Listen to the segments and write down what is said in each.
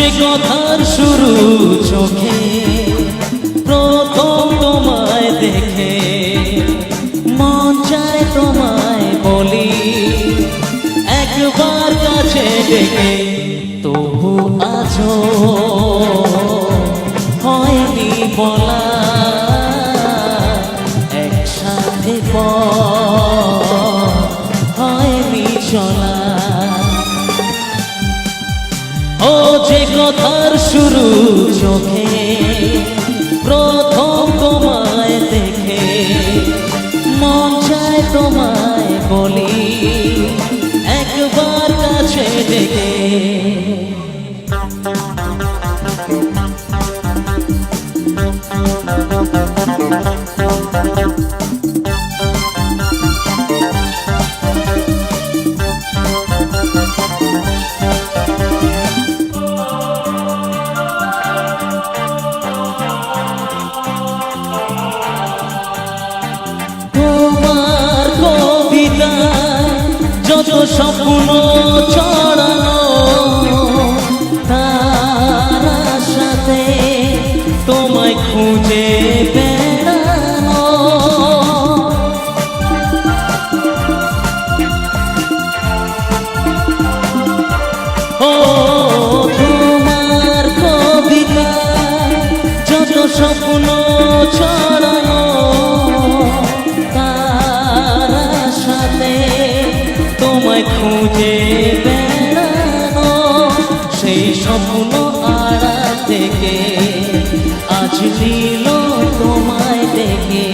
যে কথার শুরু চোখে, প্রথম তোমায় দেখে, মন চায় তোমায় বলি, একবার কাছে ডেকে, তবু আজও হয়নি বলা। একসাথে পথ হয়নি চলা। কথার শুরু চোখে প্রথম তোমায় দেখে। মন চায় তোমায় বলি একবার কাছে ডেকে। তোমার স্বপ্ন আড়া থেকে, আজ নীল তোমায় দেখে।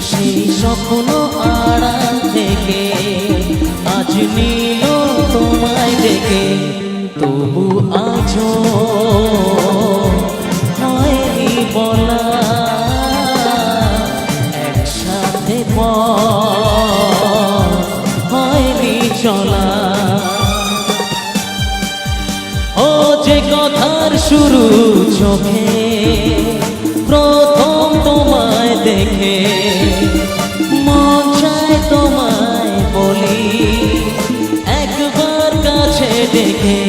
সেই স্বপ্ন আড়া থেকে, আজ নীল তোমায় দেখে। তবু আজ হয়নি বলা কথার শুরু চোখে প্রথম তোমায় দেখে। মন চায় তোমায় বলি একবার কাছে দেখে।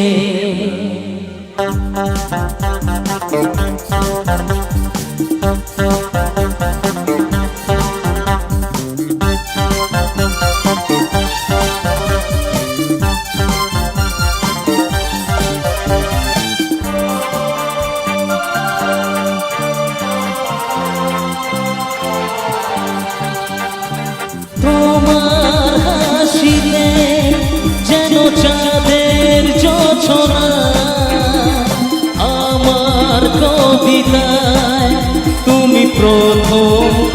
প্রথম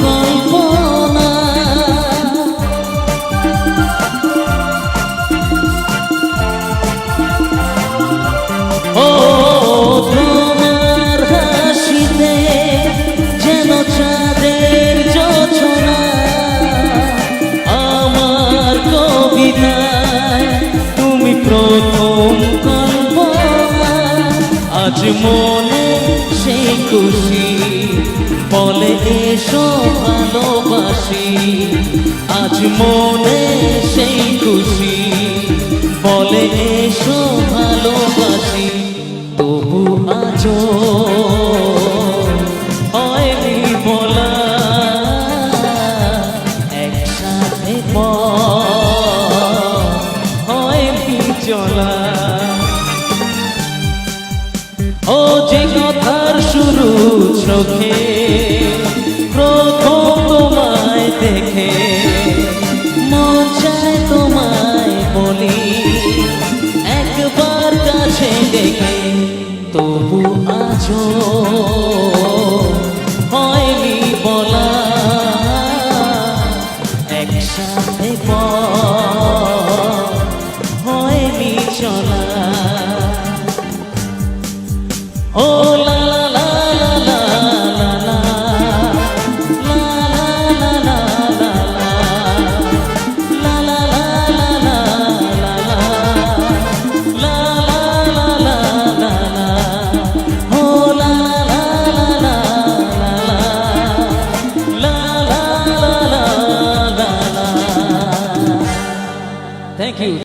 আজ মনে সেই খুশি। বলে এসো ভালোবাসি। আজ মনে সেই খুশি। চোখে, প্রথম তোমায় দেখে। মন চায় তোমায় বলি, একবার কাছে দেখে। তবু আছো হয়নি বলা। একসাথে পর